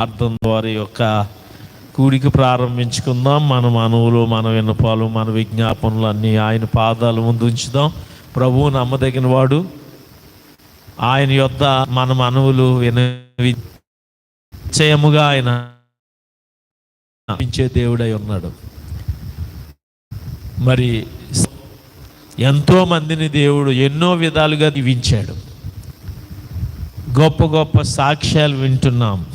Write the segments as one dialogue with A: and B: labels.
A: అర్థం ద్వారా యొక్క కూడిక ప్రారంభించుకుందాం. మన మనవులు మన విన్నపాలు మన విజ్ఞాపనలు అన్నీ ఆయన పాదాల ముందు ఉంచుదాం. ప్రభువు నమ్మదగిన వాడు ఆయన యొద్ద మన మనవులు వినవి నిశ్చయముగా ఆయన దేవుడై ఉన్నాడు. మరి ఎంతో మందిని దేవుడు ఎన్నో విధాలుగా దీవించాడు. గొప్ప గొప్ప సాక్ష్యాలు వింటున్నాం.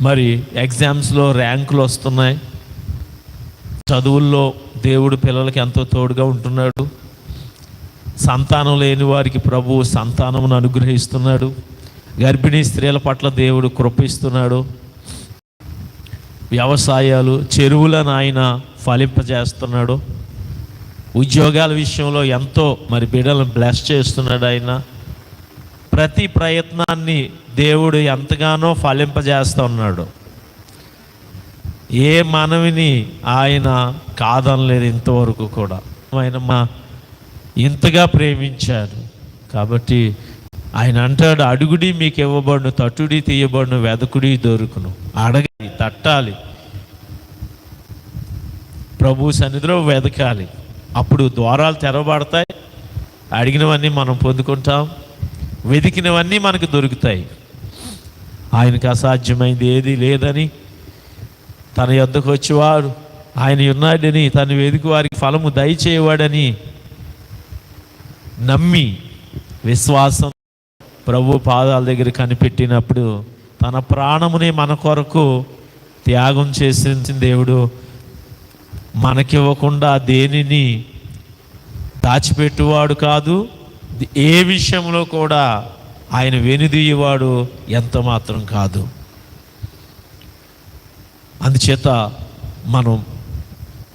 A: మరి ఎగ్జామ్స్లో ర్యాంకులు వస్తున్నాయి. చదువుల్లో దేవుడు పిల్లలకి ఎంతో తోడుగా ఉంటున్నాడు. సంతానం లేని వారికి ప్రభువు సంతానమును అనుగ్రహిస్తున్నాడు. గర్భిణీ స్త్రీల పట్ల దేవుడు కృపిస్తున్నాడు. వ్యవసాయాలు చెరువులను ఆయన ఫలింపజేస్తున్నాడు. ఉద్యోగాల విషయంలో ఎంతో మరి బిడ్డలను బ్లెస్ చేస్తున్నాడు ఆయన. ప్రతి ప్రయత్నాన్ని దేవుడు ఎంతగానో ఫలింపజేస్తూ ఉన్నాడు ఏ మనవిని ఆయన కాదనలేదు ఇంతవరకు కూడా. ఆయన మా ఇంతగా ప్రేమించారు కాబట్టి ఆయన అంటాడు అడుగుడి మీకు ఇవ్వబడును తట్టుడి తీయబడును వెదకుడి దొరుకును. అడగాలి తట్టాలి. ప్రభు సన్నిధిలో వెదకాలి. అప్పుడు ద్వారాలు తెరవబడతాయి. అడిగినవన్నీ మనం పొందుకుంటాం. వెతికినవన్నీ మనకు దొరుకుతాయి. ఆయనకు అసాధ్యమైంది ఏది లేదని తన యొద్దకు వచ్చేవాడు ఆయన ఉన్నాడని తను వెతికి వారికి ఫలము దయచేయవాడని నమ్మి విశ్వాసం ప్రభు పాదాల దగ్గర కనిపెట్టినప్పుడు తన ప్రాణముని మన కొరకు త్యాగం చేసిన దేవుడు మనకివ్వకుండా దేనిని దాచిపెట్టువాడు కాదు. ఏ విషయంలో కూడా ఆయన వెనుదీయవాడు ఎంత మాత్రం కాదు. అందుచేత మనం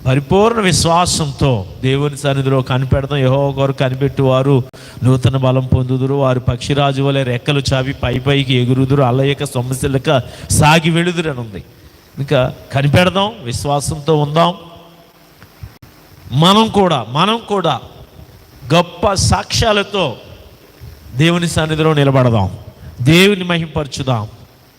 A: పరిపూర్ణ విశ్వాసంతో దేవుని సన్నిధిలో కనిపెడతాం. యహో కొరకు కనిపెట్టువారు నూతన బలం పొందుదురు. వారు పక్షిరాజు వలె రెక్కలు చావి పై పైకి ఎగురుదురు. అల్లయక సమస్యలక సాగి వెళుదురు అని ఉంది ఇంకా కనిపెడదాం విశ్వాసంతో ఉందాం. మనం కూడా మనం కూడా గొప్ప సాక్ష్యాలతో దేవుని సన్నిధిలో నిలబడదాం. దేవుని మహింపరచుదాం.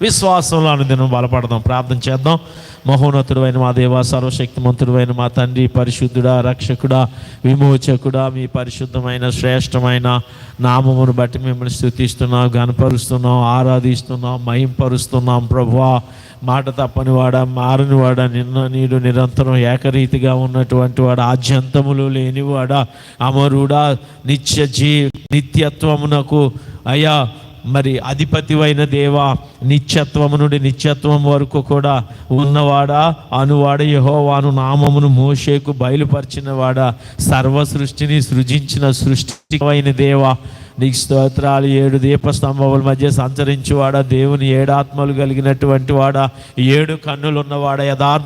A: విశ్వాసంలో అనుదినం బలపడదాం. ప్రార్థన చేద్దాం. మహోన్నతుడు అయిన మా దేవ సర్వశక్తిమంతుడు అయిన మా తండ్రి పరిశుద్ధుడా రక్షకుడా విమోచకుడా మీ పరిశుద్ధమైన శ్రేష్టమైన నామమును బట్టి మిమ్మల్ని స్థుతిస్తున్నాం గనపరుస్తున్నాం ఆరాధిస్తున్నాం మహింపరుస్తున్నాం. ప్రభువా మాట తప్పని వాడ మారని వాడ నిన్న నీడు నిరంతరం ఏకరీతిగా ఉన్నటువంటి వాడు ఆద్యంతములు లేనివాడా అమరుడా నిత్య జీ నిత్యత్వమునకు అయ్యా మరి అధిపతివైన దేవా నిత్యత్వము నుండి నిత్యత్వం వరకు కూడా ఉన్నవాడా? అనువాడ యహోవాను నామమును మోషేకు బయలుపరిచినవాడా? సర్వ సృష్టిని సృజించిన సృష్టివైన దేవా నీకు స్తోత్రాలు ఏడు దీపస్తంభముల మధ్య సంచరించువాడా? దేవుని ఏడాత్మలు కలిగినటువంటి వాడా? ఏడు కన్నులు ఉన్నవాడా యథార్థ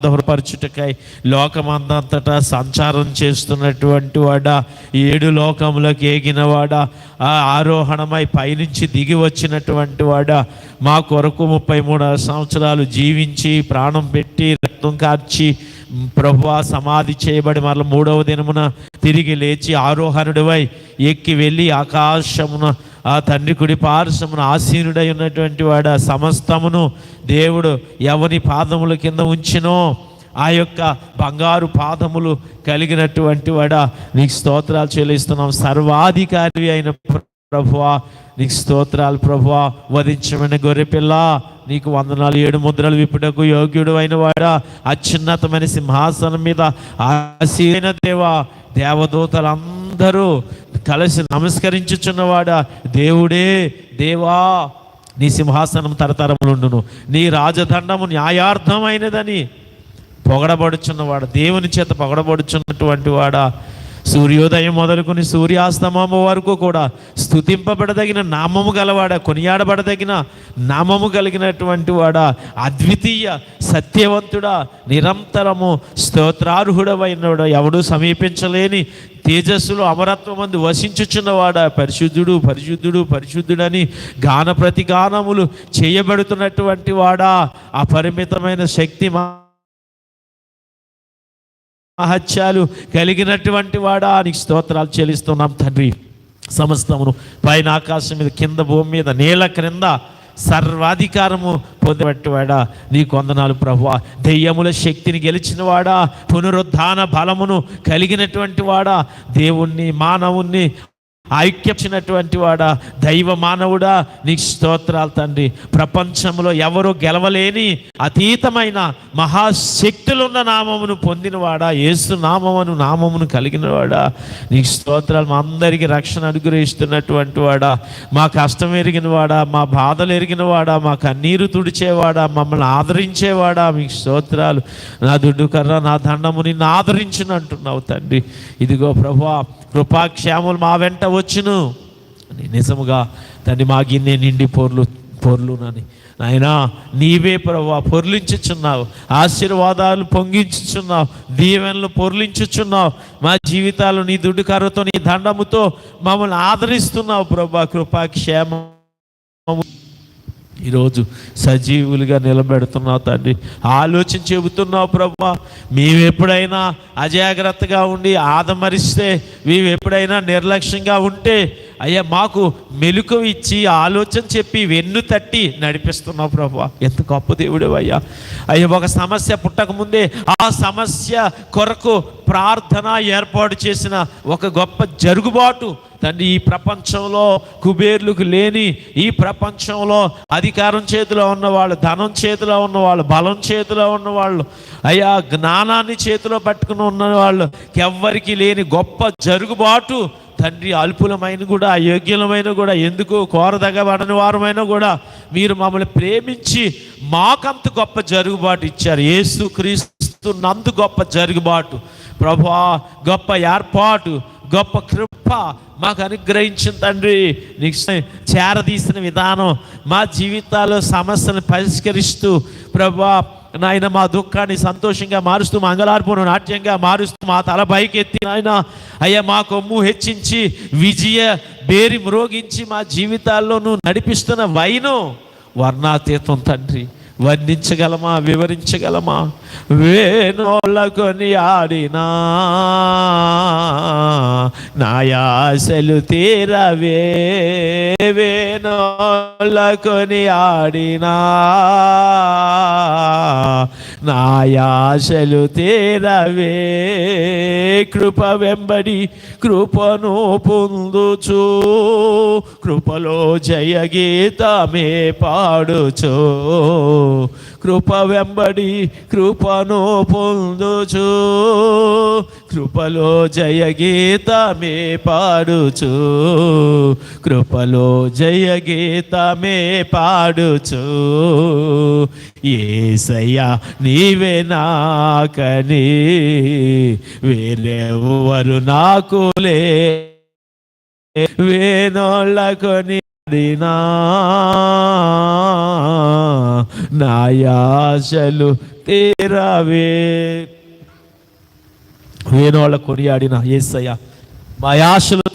A: దృఢపరచుటకై లోకమందంతటా సంచారం చేస్తున్నటువంటి వాడా ఏడు లోకములకు ఏగినవాడా ఆ ఆరోహణమై పైనుంచి దిగి వచ్చినటువంటి వాడా మా కొరకు ముప్పై మూడు సంవత్సరాలు జీవించి ప్రాణం పెట్టి రక్తం కార్చి ప్రభువా సమాధి చేయబడి మరల మూడవ దినమున తిరిగి లేచి ఆరోహణుడివై ఎక్కి వెళ్ళి ఆకాశమున ఆ తండ్రి కుడి పార్శ్వమును ఆసీనుడై ఉన్నటువంటి వాడు ఆ సమస్తమును దేవుడు ఎవని పాదముల కింద ఉంచినో ఆ యొక్క బంగారు పాదములు కలిగినటువంటి వాడా. నీకు స్తోత్రాలు చెల్లిస్తున్నాం. సర్వాధికారి అయిన ప్రభువా నీకు స్తోత్రాలు ప్రభువా. వధించమైన గొర్రెపిల్ల నీకు వందనాలు ఏడు ముద్రలు విప్పుటకు యోగ్యుడు అయిన వాడా. అత్యున్నతమైన సింహాసనం మీద ఆశీన దేవా దేవదూతలందరూ అందరూ కలిసి నమస్కరించుచున్నవాడా? దేవుడే దేవా నీ సింహాసనం తరతరములుండును. నీ రాజదండము న్యాయార్థమైనదని పొగడబడుచున్నవాడు? దేవుని చేత పొగడబడుచున్నటువంటి వాడా? సూర్యోదయం మొదలుకొని సూర్యాస్తమము వరకు కూడా స్థుతింపబడదగిన నామము గలవాడ కొనియాడబడదగిన నామము కలిగినటువంటి వాడా అద్వితీయ సత్యవంతుడా నిరంతరము స్తోత్రార్హుడమైనవాడు ఎవడు సమీపించలేని తేజస్సులో అమరత్వమందు వసించుచున్నవాడా పరిశుద్ధుడు పరిశుద్ధుడు పరిశుద్ధుడని గాన ప్రతిగానములు చేయబడుతున్నటువంటి వాడా అపరిమితమైన శక్తి మా మహత్యాలు కలిగినటువంటి వాడా? నీకు స్తోత్రాలు చెల్లిస్తున్నాం తండ్రి. సమస్తమును పైన ఆకాశం మీద కింద భూమి మీద నేల క్రింద సర్వాధికారము పొందబట్టివాడా నీ కొందనాలు ప్రభు దెయ్యముల శక్తిని గెలిచినవాడా పునరుద్ధాన బలమును కలిగినటువంటి వాడా? దేవుణ్ణి మానవుణ్ణి ఐక్యచ్చినటువంటి వాడా దైవ మానవుడా. నీకు స్తోత్రాలు తండ్రి. ప్రపంచంలో ఎవరు గెలవలేని అతీతమైన మహాశక్తులున్న నామమును పొందినవాడా. ఏసు నామమును నామమును కలిగినవాడా. నీకు స్తోత్రాలు మా అందరికీ రక్షణ అనుగ్రహిస్తున్నటువంటి వాడా. మా కష్టం ఎరిగిన వాడా మా బాధలు ఎరిగిన వాడా మా కన్నీరు తుడిచేవాడా మమ్మల్ని ఆదరించేవాడా. మీకు స్తోత్రాలు నా దుడ్డు కర్ర నా దండము నిన్ను ఆదరించినంటున్నావు తండ్రి. ఇదిగో ప్రభా కృపాక్షేములు మా వెంట వచ్చును? అని నిజముగా తండ్రి మా గిన్నె నిండి పొర్లు పొర్లునని. నాయనా నీవే ప్రభా పొర్లించుచున్నావు. ఆశీర్వాదాలు పొంగించుచున్నావు. దీవెనలు పొర్లించుచున్నావు. మా జీవితాలు నీ దుడ్డు కర్రతో నీ దండముతో మమ్మల్ని ఆదరిస్తున్నావు ప్రభా కృపా కృపాక్షేమం ఈరోజు సజీవులుగా నిలబెడుతున్నావు తండ్రి. ఆలోచన చెబుతున్నావు ప్రభా మేము ఎప్పుడైనా అజాగ్రత్తగా ఉండి ఆదమరిస్తే మేము ఎప్పుడైనా నిర్లక్ష్యంగా ఉంటే అయ్యా మాకు మెలుకు ఇచ్చి ఆలోచన చెప్పి వెన్ను తట్టి నడిపిస్తున్నావు ప్రభా. ఎంత గొప్ప దేవుడు అయ్యా. అయ్యా ఒక సమస్య పుట్టకముందే ఆ సమస్య కొరకు ప్రార్థన ఏర్పాటు చేసిన ఒక గొప్ప జరుగుబాటు తండ్రి ఈ ప్రపంచంలో కుబేర్లకు లేని ఈ ప్రపంచంలో అధికారం చేతిలో ఉన్నవాళ్ళు ధనం చేతిలో ఉన్నవాళ్ళు బలం చేతిలో ఉన్నవాళ్ళు అయ్యా జ్ఞానాన్ని చేతిలో పట్టుకుని ఉన్నవాళ్ళు ఎవ్వరికి లేని గొప్ప జరుగుబాటు తండ్రి అల్పులమైన కూడా అయోగ్యులమైన కూడా ఎందుకు కోరదగబడని వారమైన కూడా మీరు మమ్మల్ని ప్రేమించి మాకంత గొప్ప జరుగుబాటు ఇచ్చారు. ఏసు క్రీస్తు నందు గొప్ప జరుగుబాటు. ప్రభా గొప్ప ఏర్పాటు గొప్ప కృప మాకు అనుగ్రహించిన తండ్రి. నీకు చేరదీసిన విధానం మా జీవితాల్లో సమస్యలను పరిష్కరిస్తూ ప్రభా నాయన మా దుఃఖాన్ని సంతోషంగా మారుస్తూ మా అంగలార్పును నాట్యంగా మారుస్తూ మా తల పైకెత్తి నాయన అయ్యా మా కొమ్ము హెచ్చించి విజయ బేరి మ్రోగించి మా జీవితాల్లో నువ్వు నడిపిస్తున్న వైను వర్ణాతీతం తండ్రి. వర్ణించగలమా వివరించగలమా? వేణోళ్ళకొని ఆడినా నాయాసలు తీరవే వేణోళ్ళకొని ఆడినా నాయాసలు తీరవే కృప వెంబడి కృపను పొందుచు. కృపలో జయ గీతమే పాడుచు. కృప వెంబడి కృపను పొందుచు. కృపలో జయ గీతమే పాడుచు. కృపలో జయ గీతమే పాడుచు. ఏసయ్యా నీవే నాకని వేరెవరు నాకు లే. వేనోళ్ళకొని అడినా నాయాశలు తీరవే. వేనోళ్ళ కొనియాడిన ఏసయ్య మా యాశలు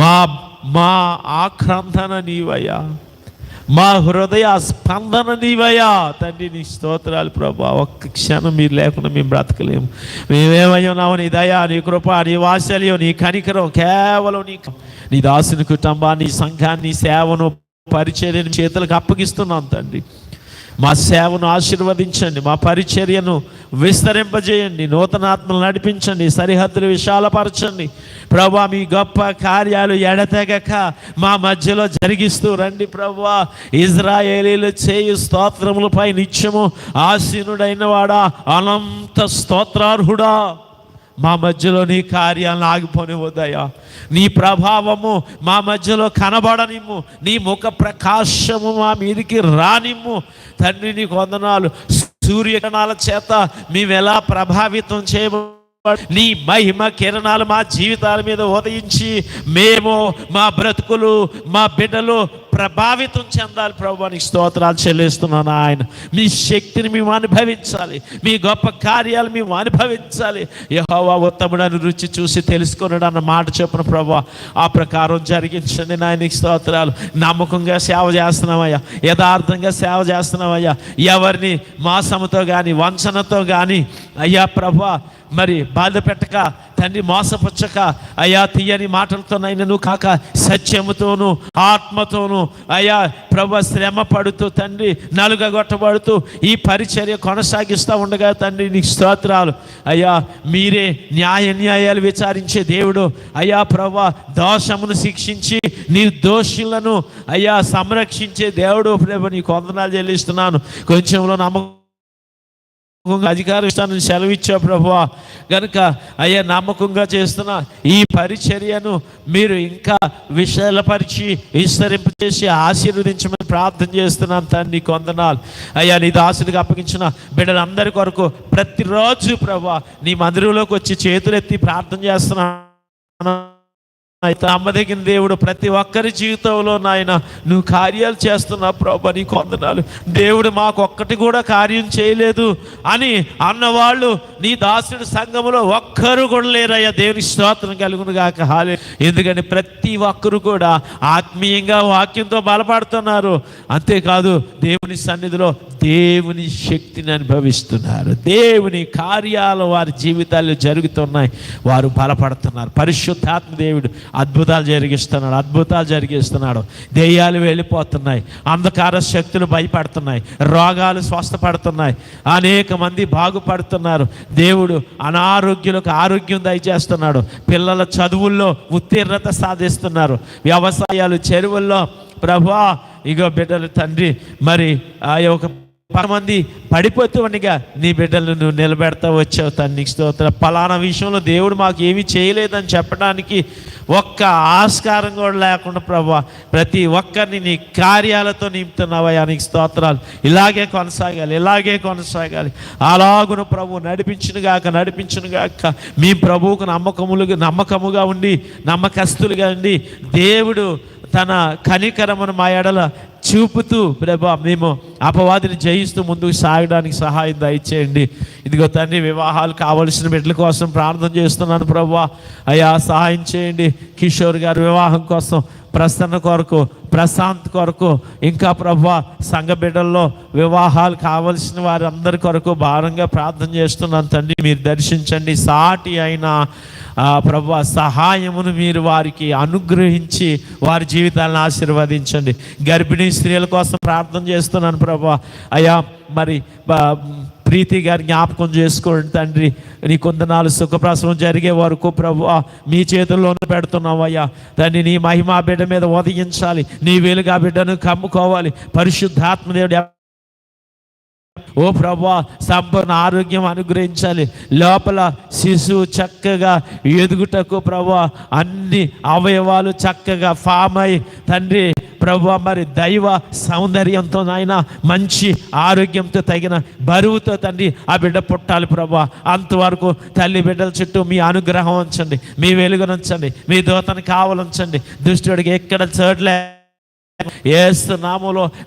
A: మా మా ఆక్రందన నీవయ్యా. మా హృదయ స్పందన నీవయ్యా. తండ్రి నీ స్తోత్రాలు ప్రభా. ఒక్క క్షణం మీరు లేకుండా మేము బ్రతకలేము. మేమేమై నీ దయా నీ కృప నీ వాత్సల్యం నీ కనికరం కేవలం నీ నీ దాసుని కుటుంబాన్ని సంఘాన్ని సేవను పరిచర్యను చేతులకు అప్పగిస్తున్నాం తండ్రి. మా సేవను ఆశీర్వదించండి మా పరిచర్యను విస్తరింపజేయండి నూతనాత్మలు నడిపించండి సరిహద్దులు విశాలపరచండి. ప్రభా మీ గొప్ప కార్యాలు ఎడతెగక మా మధ్యలో జరిగిస్తూ రండి ప్రభా. ఇజ్రాయేలీలు చేయు స్తోత్రములపై నిత్యము ఆసీనుడైన వాడా అనంత స్తోత్రార్హుడా. మా మధ్యలో నీ కార్యాలను ఆగిపోనివద్దయ్యా నీ ప్రభావము మా మధ్యలో కనబడనిమ్ము. నీ ముఖ ప్రకాశము మా మీదికి రానిమ్ము. తండ్రి నీకు వందనాలు. సూర్యకిరణాల చేత మేము ఎలా ప్రభావితం చేయము నీ మహిమ కిరణాలు మా జీవితాల మీద ఉదయించి మేము మా బ్రతుకులు మా బిడ్డలు ప్రభావితం చెందాలి ప్రభు స్తోత్రాలు చెల్లిస్తున్నాను ఆయన. మీ శక్తిని మేము అనుభవించాలి. మీ గొప్ప కార్యాలు మేము అనుభవించాలి. యహోవా ఉత్తముడని రుచి చూసి తెలుసుకున్నాడు అన్న మాట చెప్పిన ప్రభు ఆ ప్రకారం జరిగించండి నాయనకి స్తోత్రాలు. నమ్మకంగా సేవ చేస్తున్నామయ్యా. యథార్థంగా సేవ చేస్తున్నామయ్యా. ఎవరిని మాసముతో కానీ వంచనతో కానీ అయ్యా ప్రభు మరి బాధ పెట్టక తండ్రి మోసపుచ్చక అయ్యా తీయని మాటలతోనైనా కాక సత్యముతోను ఆత్మతోను అయ్యా ప్రభు శ్రమ పడుతూ తండ్రి నలుగగొట్టబడుతూ ఈ పరిచర్య కొనసాగిస్తూ ఉండగా తండ్రి నీకు స్తోత్రాలు. అయ్యా మీరే న్యాయ న్యాయాలు విచారించే దేవుడు. అయ్యా ప్రభా దోషమును శిక్షించి నిర్దోషులను అయ్యా సంరక్షించే దేవుడు. ప్రభు నీకు వందనాలు చెల్లిస్తున్నాను. కొంచెంలో నమ్మకం అధికారం ఇస్తానని సెలవిచ్చావు ప్రభు గనుక అయ్యా నమ్మకంగా చేస్తున్న ఈ పరిచర్యను మీరు ఇంకా విశాలపరిచి విస్తరింపు చేసి ఆశీర్వదించమని ప్రార్థన చేస్తున్నాను తండ్రి కొందనాలు అయ్యా నీ దాసుడికి అప్పగించిన బిడ్డలందరి కొరకు ప్రతిరోజు ప్రభు నీ మందిరంలోకి వచ్చి చేతులెత్తి ప్రార్థన చేస్తున్నాను. అయితే అమ్మదగిన దేవుడు ప్రతి ఒక్కరి జీవితంలో నాయన నువ్వు కార్యాలు చేస్తున్నావు ప్రభా నీకు వందనాలు. దేవుడు మాకు ఒక్కటి కూడా కార్యం చేయలేదు అని అన్నవాళ్ళు నీ దాసుడి సంఘములో ఒక్కరు కూడా లేరయ్యా. దేవుని స్తోత్రం కలుగును గాక. హాలే ఎందుకని ప్రతి ఒక్కరు కూడా ఆత్మీయంగా వాక్యంతో బలపడుతున్నారు. అంతేకాదు దేవుని సన్నిధిలో దేవుని శక్తిని అనుభవిస్తున్నారు. దేవుని కార్యాలు వారి జీవితాల్లో జరుగుతున్నాయి. వారు బలపడుతున్నారు. పరిశుద్ధాత్మ దేవుడు అద్భుతాలు జరిగిస్తున్నాడు అద్భుతాలు జరిగిస్తున్నాడు. దెయ్యాలు వెళ్ళిపోతున్నాయి అంధకార శక్తులు భయపడుతున్నాయి రోగాలు స్వస్థపడుతున్నాయి అనేక మంది బాగుపడుతున్నారు. దేవుడు అనారోగ్యులకు ఆరోగ్యం దయచేస్తున్నాడు పిల్లల చదువుల్లో ఉత్తీర్ణత సాధిస్తున్నారు వ్యవసాయాలు చెరువుల్లో. ప్రభా ఇగో బిడ్డలు తండ్రి మరి ఆ యొక్క పది మంది పడిపోతువనిగా నీ బిడ్డలను నువ్వు నిలబెడతా వచ్చావు తండ్రి. స్తోత్ర. పలానా విషయంలో దేవుడు మాకు ఏమీ చేయలేదని చెప్పడానికి ఒక్క ఆస్కారం కూడా లేకుండా ప్రభా ప్రతి ఒక్కరిని నీ కార్యాలతో నింపుతున్నావయ్యా నీకు స్తోత్రాలు. ఇలాగే కొనసాగాలి ఇలాగే కొనసాగాలి. అలాగున ప్రభు నడిపించును గాక నడిపించును గాక. మీ ప్రభువుకు నమ్మకములుగా నమ్మకముగా ఉండి నమ్మకస్తులుగా ఉండి దేవుడు తన కనికరమును మా ఎడల చూపుతూ ప్రభా మేము అపవాదిని జయిస్తూ ముందుకు సాగడానికి సహాయం దయచేయండి. ఇదిగో తండ్రి వివాహాలు కావలసిన బిడ్డల కోసం ప్రార్థన చేస్తున్నాను ప్రభా. అయ్యా సహాయం చేయండి. కిషోర్ గారి వివాహం కోసం ప్రసన్న కొరకు ప్రశాంత్ కొరకు ఇంకా ప్రభా సంఘ బిడ్డల్లో వివాహాలు కావలసిన వారందరి కొరకు భారంగా ప్రార్థన చేస్తున్నాను. తండ్రి మీరు దర్శించండి. సాటి అయిన ప్రభు సహాయమును మీరు వారికి అనుగ్రహించి వారి జీవితాలను ఆశీర్వదించండి. గర్భిణీ స్త్రీల కోసం ప్రార్థన చేస్తున్నాను ప్రభు. అయ్యా మరి ప్రీతి గారి జ్ఞాపకం చేసుకోండి తండ్రి. నీ కొందనాలు సుఖప్రసవం జరిగే వరకు ప్రభు మీ చేతుల్లోనే పెడుతున్నావు అయ్యా. తండ్రి నీ మహిమా బిడ్డ మీద ఉదయించాలి. నీ వేలుగా బిడ్డను కమ్ముకోవాలి. పరిశుద్ధాత్మదేవుడు ఓ ప్రభా సంపూర్ణ ఆరోగ్యం అనుగ్రహించాలి. లోపల శిశువు చక్కగా ఎదుగుటకు ప్రభా అన్ని అవయవాలు చక్కగా ఫామ్ అయి. తండ్రి ప్రభా మరి దైవ సౌందర్యంతో నాయన మంచి ఆరోగ్యంతో తగిన బరువుతో తండ్రి ఆ బిడ్డ పుట్టాలి ప్రభా. అంతవరకు తల్లి బిడ్డల చుట్టూ మీ అనుగ్రహం ఉంచండి మీ వెలుగునుంచండి మీ దూతను కావలుంచండి. దుష్టుడికి ఎక్కడ చోట్లే ఏసు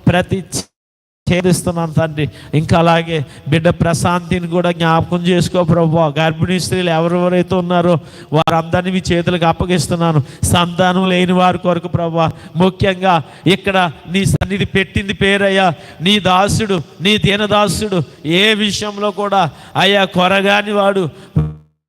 A: ప్రతి ఛేదిస్తున్నాను తండ్రి. ఇంకా అలాగే బిడ్డ ప్రశాంతిని కూడా జ్ఞాపకం చేసుకో ప్రభు. గర్భిణీ స్త్రీలు ఎవరెవరైతే ఉన్నారో వారందరినీ మీ చేతులకు అప్పగిస్తున్నాను. సంతానం లేని వారి కొరకు ప్రభు. ముఖ్యంగా ఇక్కడ నీ సన్నిధి పెట్టింది పేరయ్యా. నీ దాసుడు నీ దీనదాసుడు ఏ విషయంలో కూడా అయ్యా కొరగాని వాడు.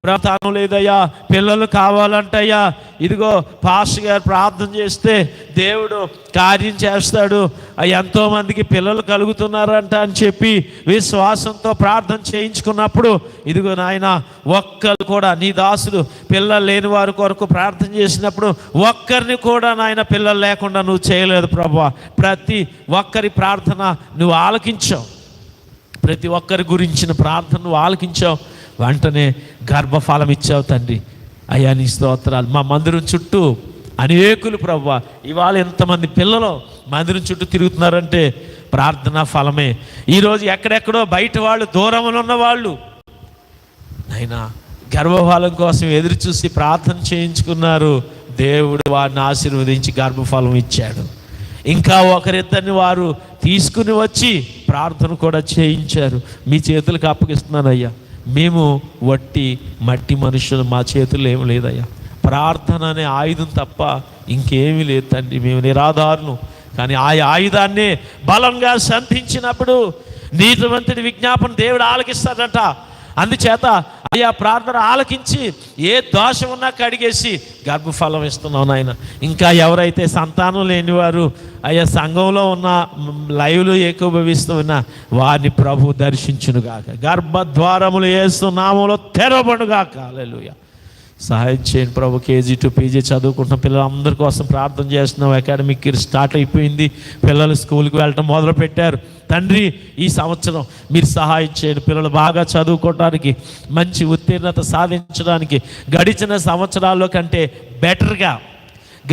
A: ప్రార్థన లేదయ్యా పిల్లలు కావాలంటయ్యా. ఇదిగో పాస్ గారు ప్రార్థన చేస్తే దేవుడు కార్యం చేస్తాడు. ఎంతోమందికి పిల్లలు కలుగుతున్నారంట అని చెప్పి విశ్వాసంతో ప్రార్థన చేయించుకున్నప్పుడు ఇదిగో నాయన ఒక్కరు కూడా నీ దాసులు పిల్లలు లేని వారి కొరకు ప్రార్థన చేసినప్పుడు ఒక్కరిని కూడా నాయన పిల్లలు లేకుండా నువ్వు చేయలేదు ప్రభా. ప్రతి ఒక్కరి ప్రార్థన నువ్వు ఆలకించావు. ప్రతి ఒక్కరి గురించిన ప్రార్థన నువ్వు ఆలకించావు. వెంటనే గర్భఫలం ఇచ్చావు తండ్రి. అయ్యా నీ స్తోత్రాలు. మా మందిరం చుట్టూ అనేకులు ప్రవ్వ. ఇవాళ ఎంతమంది పిల్లలు మందిరం చుట్టూ తిరుగుతున్నారంటే ప్రార్థనా ఫలమే. ఈరోజు ఎక్కడెక్కడో బయట వాళ్ళు దూరంలో ఉన్న వాళ్ళు. అయినా గర్భఫలం కోసం ఎదురు చూసి ప్రార్థన చేయించుకున్నారు. దేవుడు వారిని ఆశీర్వదించి గర్భఫలం ఇచ్చాడు. ఇంకా ఒకరిద్దరిని వారు తీసుకుని వచ్చి ప్రార్థన కూడా చేయించారు. మీ చేతులకు అప్పగిస్తున్నానయ్యా. మేము వట్టి మట్టి మనుషులు మా చేతుల్లో ఏమి లేదయ్యా. ప్రార్థన అనే ఆయుధం తప్ప ఇంకేమీ లేదు తండ్రి. మేము నిరాధారులు. కానీ ఆ ఆయుధాన్ని బలంగా సంధించినప్పుడు నీతివంతుడి విజ్ఞాపన దేవుడు ఆలకిస్తాడట. అందుచేత అయ్యా ప్రార్థన ఆలకించి ఏ దోషం ఉన్నా కడిగేసి గర్భఫలం ఇస్తున్నావు నాయన. ఇంకా ఎవరైతే సంతానం లేనివారు అయ్యా సంఘంలో ఉన్న లైవ్లు ఏకీభవిస్తూ ఉన్న వారిని ప్రభు దర్శించునుగాక. గర్భద్వారములు వేస్తున్నాములో తెరవబడుగాక. హల్లెలూయా. సహాయం చేయండి ప్రభు కేజీ టు పీజీ చదువుకుంటున్న పిల్లలందరి కోసం ప్రార్థన చేస్తున్నాం. అకాడమిక్ స్టార్ట్ అయిపోయింది. పిల్లలు స్కూల్కి వెళ్ళటం మొదలుపెట్టారు. తండ్రి ఈ సంవత్సరం మీరు సహాయం చేయండి. పిల్లలు బాగా చదువుకోవడానికి మంచి ఉత్తీర్ణత సాధించడానికి గడిచిన సంవత్సరాల్లో కంటే బెటర్గా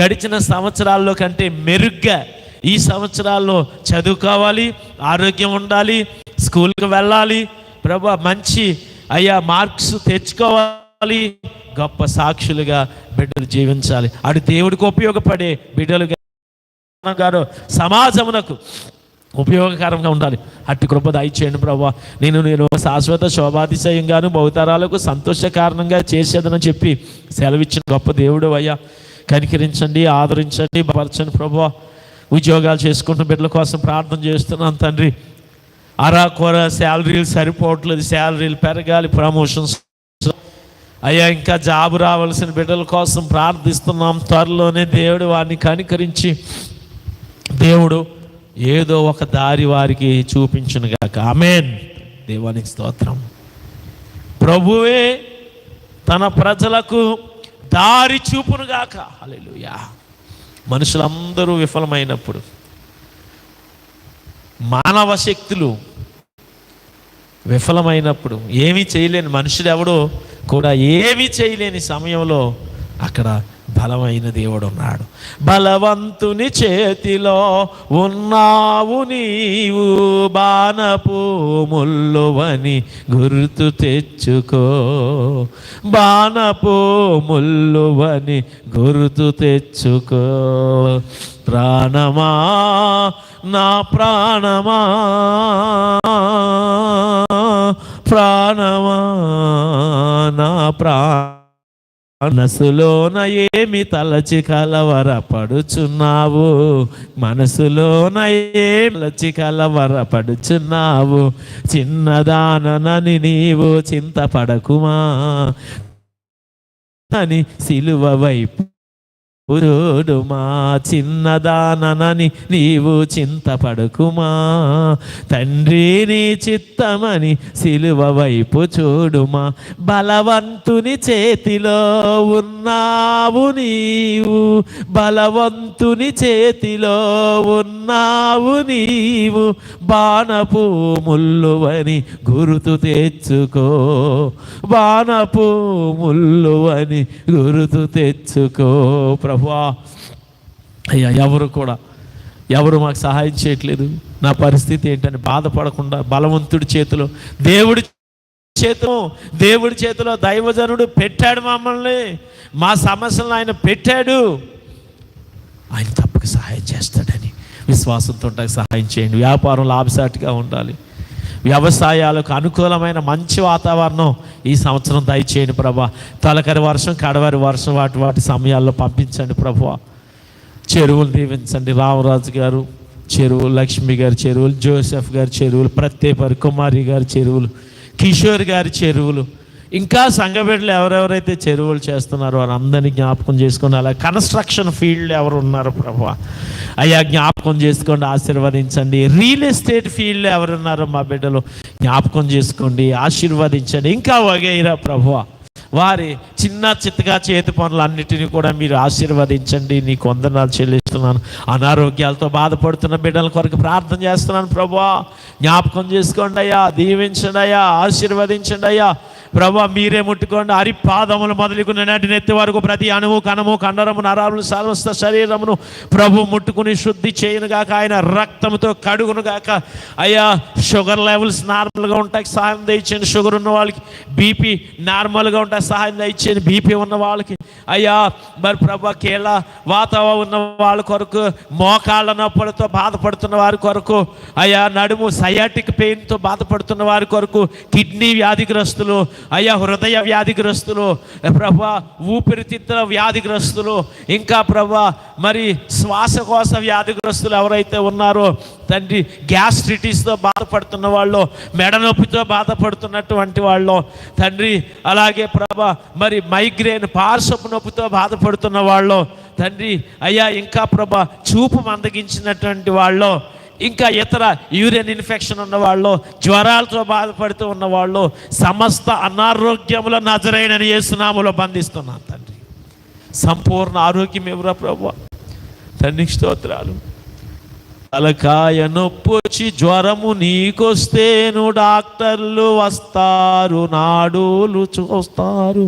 A: గడిచిన సంవత్సరాల్లో కంటే మెరుగ్గా ఈ సంవత్సరాల్లో చదువుకోవాలి ఆరోగ్యం ఉండాలి స్కూల్కి వెళ్ళాలి ప్రభు మంచి అయ్యా మార్క్స్ తెచ్చుకోవాలి గొప్ప సాక్షులుగా బిడ్డలు జీవించాలి. అటు దేవుడికి ఉపయోగపడే బిడ్డలుగా గారు సమాజమునకు ఉపయోగకరంగా ఉండాలి. అట్టి కృప దయచేయండి ప్రభా. నేను నేను శాశ్వత శోభాతిశయంగాను బహుతరాలకు సంతోష కారణంగా చేసేదని చెప్పి సెలవిచ్చిన గొప్ప దేవుడు అయ్యా. కనికరించండి ఆదరించండి బలపరచండి ప్రభా. ఉద్యోగాలు చేసుకుంటున్న బిడ్డల కోసం ప్రార్థన చేస్తున్నాను తండ్రి. అరా కొర శాలరీలు సరిపోవట్లేదు శాలరీలు పెరగాలి ప్రమోషన్స్. అయ్యా ఇంకా జాబు రావాల్సిన బిడ్డల కోసం ప్రార్థిస్తున్నాం. త్వరలోనే దేవుడు వారిని కనికరించి దేవుడు ఏదో ఒక దారి వారికి చూపించును గాక. ఆమెన్. దేవానికి స్తోత్రం. ప్రభువే తన ప్రజలకు దారి చూపును గాక. మనుషులందరూ విఫలమైనప్పుడు మానవ శక్తులు విఫలమైనప్పుడు ఏమీ చేయలేని మనుషుడు ఎవడో కూడా ఏమీ చేయలేని సమయంలో అక్కడ బలమైన దేవుడు ఉన్నాడు బలవంతుని చేతిలో ఉన్నావు నీవు బాణపు ముల్లువని గుర్తు తెచ్చుకో. బాణపు ముల్లువని గుర్తు తెచ్చుకో. ప్రాణమా నా ప్రాణమా ప్రాణమా నా ప్రా మనసులోన ఏమి తలచి కలవరపడుచున్నావు? మనసులోన ఏమి తలచి కలవరపడుచున్నావు? చిన్నదాననని నీవు చింతపడకుమా? అని సిలువ వైపు చూడుమా చిన్నదాననని నీవు చింతపడుకుమా తండ్రి నీ చిత్తమని సిలువ వైపు చూడుమా బలవంతుని చేతిలో ఉన్నావు నీవు బలవంతుని చేతిలో ఉన్నావు నీవు బాణపు ముల్లువని గురుతు తెచ్చుకో బాణపు ముల్లువని గురుతు తెచ్చుకో ప్రభువా అయ్యా ఎవరు కూడా ఎవరు మాకు సహాయం చేయట్లేదు. నా పరిస్థితి ఏంటని బాధపడకుండా బలవంతుడి చేతిలో దేవుడి చేతిలో దేవుడి చేతిలో దైవజనుడు పెట్టాడు మమ్మల్ని. మా సమస్యలను ఆయన పెట్టాడు. ఆయన తప్పక సహాయం చేస్తాడని విశ్వాసంతో సహాయం చేయండి. వ్యాపారం లాభసాటిగా ఉండాలి. వ్యవసాయాలకు అనుకూలమైన మంచి వాతావరణం ఈ సంవత్సరం దయచేయండి ప్రభా. తొలకరి వర్షం కడవరి వర్షం వాటి వాటి సమయాల్లో పంపించండి ప్రభా చెరువులు దీవించండి. రామరాజు గారు చెరువు లక్ష్మి గారి చెరువులు జోసెఫ్ గారి చెరువులు ప్రత్యేపరి కుమారి గారి చెరువులు కిషోర్ గారి చెరువులు ఇంకా సంఘబిడ్డలు ఎవరెవరైతే చెరువులు చేస్తున్నారో వారందరినీ జ్ఞాపకం చేసుకుని అలా కన్స్ట్రక్షన్ ఫీల్డ్ ఎవరు ఉన్నారో ప్రభు? అయ్యా జ్ఞాపకం చేసుకోండి ఆశీర్వదించండి. రియల్ ఎస్టేట్ ఫీల్డ్ ఎవరున్నారో మా బిడ్డలు జ్ఞాపకం చేసుకోండి ఆశీర్వదించండి. ఇంకా వగైరా ప్రభు? వారి చిన్న చిత్తగా చేతి పనులన్నిటినీ కూడా మీరు ఆశీర్వదించండి. నీ వందనాలు చెల్లిస్తున్నాను. అనారోగ్యాలతో బాధపడుతున్న బిడ్డల కొరకు ప్రార్థన చేస్తున్నాను ప్రభా. జ్ఞాపకం చేసుకోండి అయ్యా దీవించండి అయ్యా ఆశీర్వదించండి అయ్యా. ప్రభా మీరే ముట్టుకోండి. అరి పాదములు మొదలుకున్న నాటి నెత్తి వరకు ప్రతి అణువు కణము కండరము నరాలు సమస్త శరీరమును ప్రభు ముట్టుకుని శుద్ధి చేయను గాక. ఆయన రక్తంతో కడుగును గాక. అయ్యా షుగర్ లెవెల్స్ నార్మల్గా ఉంటాయి. సహాయం దయచేయండి. షుగర్ ఉన్న వాళ్ళకి బీపీ నార్మల్గా ఉంటాయి. సహాయం దయచేయండి. బీపీ ఉన్న వాళ్ళకి. అయ్యా మరి ప్రభా కీళ్ళ వాతావరణం ఉన్న వాళ్ళ కొరకు మోకాళ్ళ నొప్పులతో బాధపడుతున్న వారి కొరకు అయ్యా నడుము సయాటిక్ పెయిన్తో బాధపడుతున్న వారి కొరకు కిడ్నీ వ్యాధిగ్రస్తులు అయ్యా హృదయ వ్యాధిగ్రస్తులు ప్రభా ఊపిరితిత్తుల వ్యాధిగ్రస్తులు ఇంకా ప్రభా మరి శ్వాసకోశ వ్యాధిగ్రస్తులు ఎవరైతే ఉన్నారో తండ్రి గ్యాస్ట్రిటిస్తో బాధపడుతున్న వాళ్ళు మెడ నొప్పితో బాధపడుతున్నటువంటి వాళ్ళు తండ్రి అలాగే ప్రభా మరి మైగ్రేన్ పార్శ్వపు నొప్పితో బాధపడుతున్న వాళ్ళు తండ్రి అయ్యా ఇంకా ప్రభా చూపు మందగించినటువంటి వాళ్ళు ఇంకా ఇతర యూరిన్ ఇన్ఫెక్షన్ ఉన్నవాళ్ళు జ్వరాలతో బాధపడుతూ ఉన్నవాళ్ళు సమస్త అనారోగ్యముల నజరైనని యేసునాములో బంధిస్తున్నాను తండ్రి. సంపూర్ణ ఆరోగ్యం ఎవరా ప్రభు. తండ్రి స్తోత్రాలు. తలకాయ నొప్పొచ్చి జ్వరము నీకొస్తేను డాక్టర్లు వస్తారు నాడులు చూస్తారు.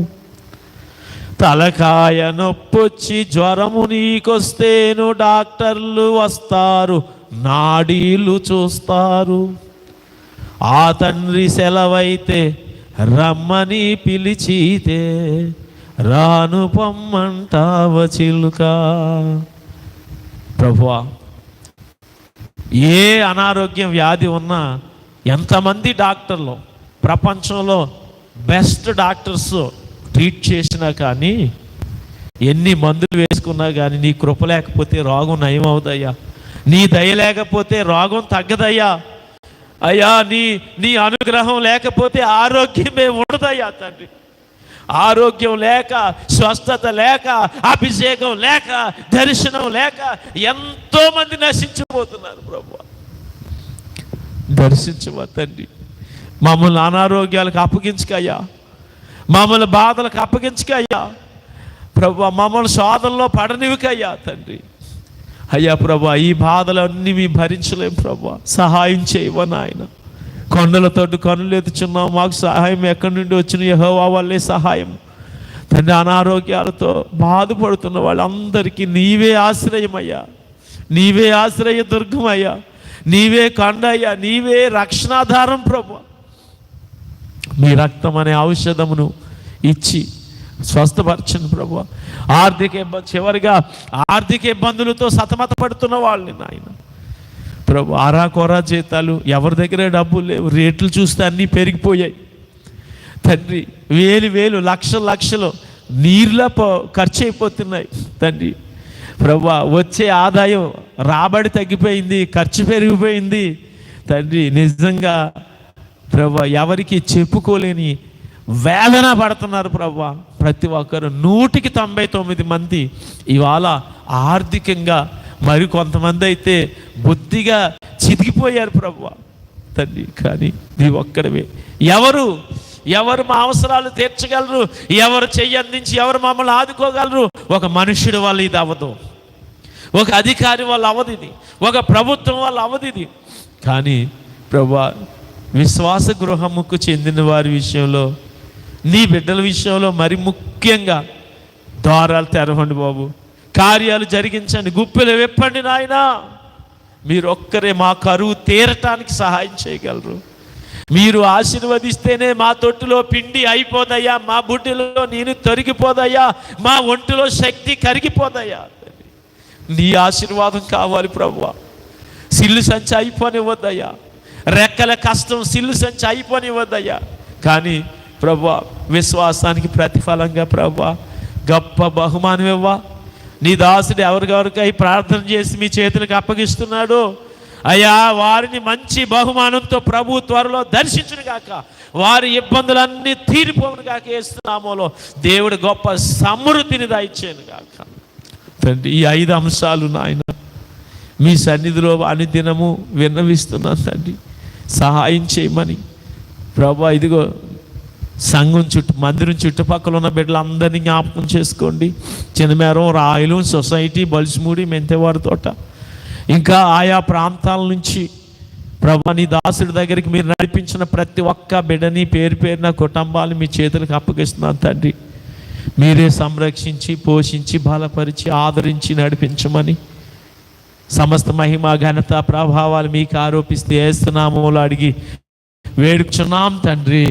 A: తలకాయ నొప్పొచ్చి జ్వరము నీకొస్తేను డాక్టర్లు వస్తారు నాడీలు చూస్తారు. ఆ తండ్రి సెలవైతే రమ్మని పిలిచితే రాను పొమ్మంటావ చిలుక. ప్రభువా ఏ అనారోగ్యం వ్యాధి ఉన్నా ఎంతమంది డాక్టర్లు ప్రపంచంలో బెస్ట్ డాక్టర్స్ ట్రీట్ చేసినా కానీ ఎన్ని మందులు వేసుకున్నా కానీ నీ కృప లేకపోతే రోగం నయం నీ దయ లేకపోతే రోగం తగ్గదయ్యా. అయ్యా నీ నీ అనుగ్రహం లేకపోతే ఆరోగ్యమే ఉండదయ్యా తండ్రి. ఆరోగ్యం లేక స్వస్థత లేక అభిషేకం లేక దర్శనం లేక ఎంతోమంది నశించిపోతున్నారు ప్రభు. దర్శించవా తండ్రి. మమ్మల్ని అనారోగ్యాలకు అప్పగించుకయ్యా. మమ్మల్ని బాధలకు అప్పగించుకయ్యా. ప్రభు మమ్మల్ని శోధనలో పడనివికయ్యా తండ్రి. అయ్యా ప్రభా ఈ బాధలన్నీ మీ భరించలేం ప్రభా. సహాయం చేయవని ఆయన కొండలతోటి కనులు ఎత్తుచున్నాం మాకు సహాయం ఎక్కడి నుండి వచ్చిన యహోవా వల్లే సహాయం. తండ్రి అనారోగ్యాలతో బాధపడుతున్న వాళ్ళందరికీ నీవే ఆశ్రయమయ్యా. నీవే ఆశ్రయ దుర్గమయ్యా. నీవే కండయ్యా. నీవే రక్షణాధారం ప్రభు. మీ రక్తం అనే ఔషధమును ఇచ్చి స్వస్థపరచను ప్రభు ఆర్థిక ఇబ్బంది చివరిగా ఆర్థిక ఇబ్బందులతో సతమతపడుతున్న వాళ్ళని నాయన. ప్రభు ఆరా కోరా జీతాలు ఎవరి దగ్గర డబ్బులు లేవు రేట్లు చూస్తే అన్నీ పెరిగిపోయాయి. తండ్రి వేలు వేలు లక్షలు లక్షలు నీరులా ఖర్చు అయిపోతున్నాయి తండ్రి ప్రభు వచ్చే ఆదాయం రాబడి తగ్గిపోయింది ఖర్చు పెరిగిపోయింది. తండ్రి నిజంగా ప్రభు ఎవరికి చెప్పుకోలేని వేదన పడుతున్నారు ప్రభు ప్రతి ఒక్కరు నూటికి తొంభై తొమ్మిది మంది ఇవాళ ఆర్థికంగా మరి కొంతమంది అయితే బుద్ధిగా చితికిపోయారు ప్రభు తండ్రి కానీ నీ ఒక్కడవే. ఎవరు? ఎవరు మా అవసరాలు తీర్చగలరు? ఎవరు చెయ్యి అందించి ఎవరు మమ్మల్ని ఆదుకోగలరు? ఒక మనుషుడు వల్ల ఇది అవ్వదు. ఒక అధికారి వల్ల అవధిది ఒక ప్రభుత్వం వల్ల అవధిది కానీ ప్రభా విశ్వాస గృహముకు చెందిన వారి విషయంలో నీ బిడ్డల విషయంలో మరి ముఖ్యంగా ద్వారాలు తెరవండి బాబు. కార్యాలు జరిగించండి. గుప్పెలు విప్పండి నాయనా. మీరు ఒక్కరే మా కరువు తీరటానికి సహాయం చేయగలరు. మీరు ఆశీర్వదిస్తేనే మా తొట్టులో పిండి అయిపోదయ్యా. మా బుడ్డిలో నేను తొరిగిపోదయ్యా. మా ఒంటిలో శక్తి కరిగిపోదయ్యా. నీ ఆశీర్వాదం కావాలి ప్రభు సిల్లు సంచి అయిపోనివ్వద్దయ్యా. రెక్కల కష్టం సిల్లు సంచి అయిపోనివ్వద్దయ్యా. కానీ ప్రభు విశ్వాసానికి ప్రతిఫలంగా ప్రభా. గొప్ప బహుమానం ఇవ్వా. నీ దాసుడు ఎవరికెవరికై ప్రార్థన చేసి మీ చేతులకు అప్పగిస్తున్నాడు. అయ్యా వారిని మంచి బహుమానంతో ప్రభు త్వరలో దర్శించును గాక వారి ఇబ్బందులన్నీ తీరిపోవును గాక వేస్తున్నామోలో దేవుడు గొప్ప సమృద్ధిని దాయిచ్చాను గాక తండ్రి ఈ ఐదు అంశాలు నాయన మీ సన్నిధిలో అనుదినము విన్నవిస్తున్నాను తండ్రి. సహాయం చేయమని. ప్రభా ఇదిగో సంఘం చుట్టూ మందిరం చుట్టుపక్కల ఉన్న బిడ్డలందరినీ జ్ఞాపకం చేసుకోండి. చిన్నమేరం రాయలు సొసైటీ బలిసిమూడి మెంతేవారి తోట. ఇంకా ఆయా ప్రాంతాల నుంచి ప్రభా నీ దాసుడి దగ్గరికి మీరు నడిపించిన ప్రతి ఒక్క బిడ్డని పేరు పేరున కుటుంబాలు మీ చేతులకు అప్పగిస్తున్నాను తండ్రి. మీరే సంరక్షించి పోషించి బలపరిచి ఆదరించి నడిపించమని. సమస్త మహిమ ఘనత ప్రభావాలు మీకు ఆరోపిస్తే ఏస్తున్నామూలు అడిగి వేడుచున్నాం తండ్రి.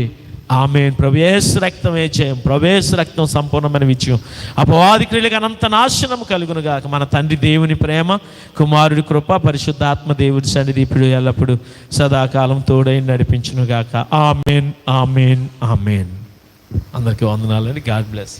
A: ఆమె ప్రవేశ రక్తం చేయం. ప్రవేశ రక్తం సంపూర్ణమైన విజయం. అపవాది క్రియలకు అనంత నాశనం కలుగును గాక మన తండ్రి దేవుని ప్రేమ కుమారుడి కృప పరిశుద్ధాత్మ దేవుడి సన్నిధి ఇప్పుడు ఎల్లప్పుడు సదాకాలం తోడై నడిపించును గాక ఆమెన్ ఆమెన్ ఆమెన్. అందరికీ వందనాలని గాడ్ బ్లెస్